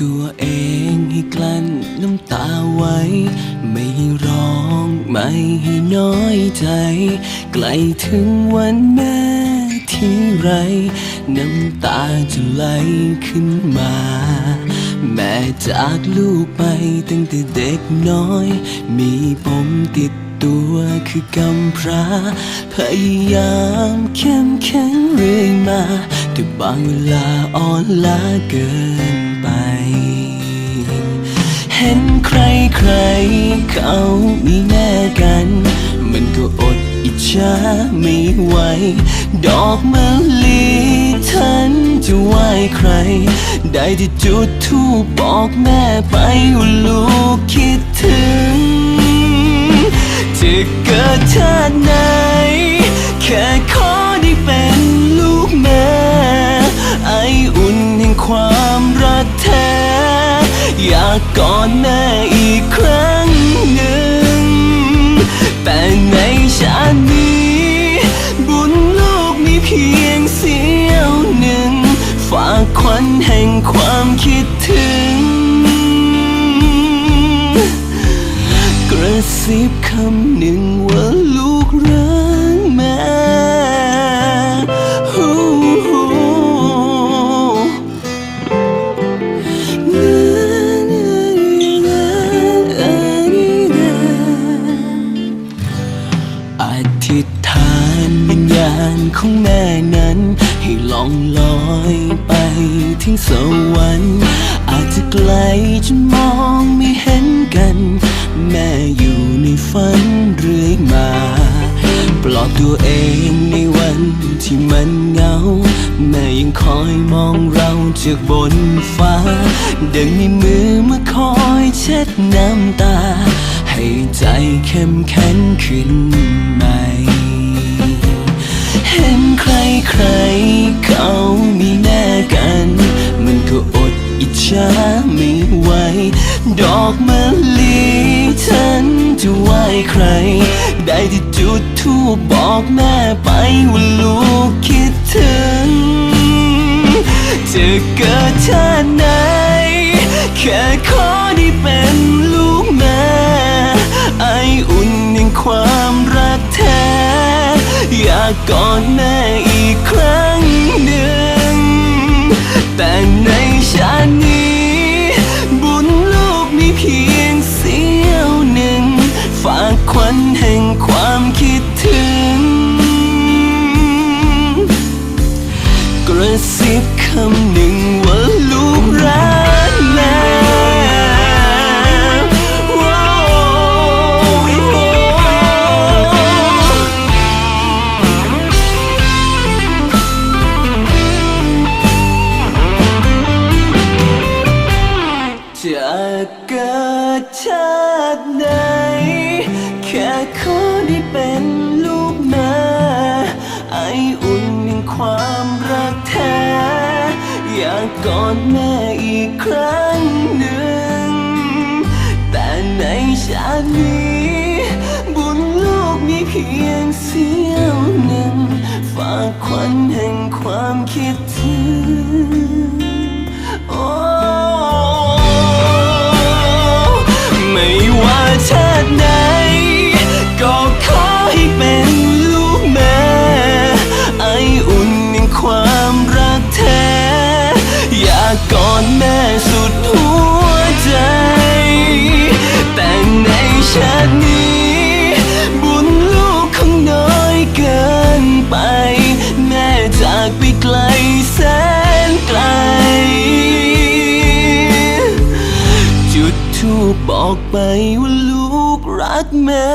ตัวเองให้กลั้นน้ำตาไว้ ไม่ให้ร้องไม่ให้น้อยใจ ใกล้ถึงวันแม่ที่ไร น้ำตาจะไหลขึ้นมา แม่จากลูกไปตั้งแต่เด็กน้อย มีปมติดตัวคือกำพร้า พยายามเข้มแข็งเรื่อยมา แต่บางเวลาอ่อนล้าเกิน เห็นใครใครเขามีแน่กัน มันก็อดอิจฉาไม่ไหว ดอกมะลิฉันจะไหว้ใคร ได้ที่จุดทูปบอกแม่ไปว่าลูกคิดถึง จะเกิดชาติไหน แค่ขอ กกอดแม่อีกครั้งหนึ่ง แต่ในชาตินี้ บุญลูกมีเพียงเสี้ยวหนึ่ง ฝากควันแห่งความคิดถึง กระซิบคำหนึ่งว่าาณของแม่นั้น ให้ล่องลอยไปถึงสวรรค์อาจจะไกลจนมองไม่เห็นกัน แม่อยู่ในฝันเรื่อยมา ปลอบตัวเองในวันที่มันเหงา แม่ยังคอยมองเราจากบนฟ้า ดังมีมือมาคอยเช็ดน้ำตา ให้ใจเข้มแข็งขึ้นใหม่ เห็นใครใครเขามีแน่กัน มันก็อดอิจฉาไม่ไหว ดอกมะลิฉันจะไหวใคร ได้ที่จุดทูปบอกแม่ไปว่าลูกคิดถึง จะเกิดชาติไหน แค่ขอได้เป็นากอดแม่อีกครั้งหนึ่ง แต่ในชาตินี้ บุญลูกมีเพียงเสี้ยวหนึ่ง ฝากควันแห่งความคิดถึง กระซิบคำ จะเกิดชาติไหน แค่ขอได้เป็นลูกแม่ไออุ่นแห่งความรักแท้ อยากกอดแม่อีกครั้งหนึ่ง แต่ในชาตินี้ บุญลูกมีเพียงเสี้ยวหนึ่ง ฝากควันแห่งความคิดถึง อดแม่สุดหัวใจ แต่ในชาตินี้ บุญลูกคงน้อยเกินไป แม่จากไปไกลแสนไกล จุดทูปบอกไปว่าลูกรักแม่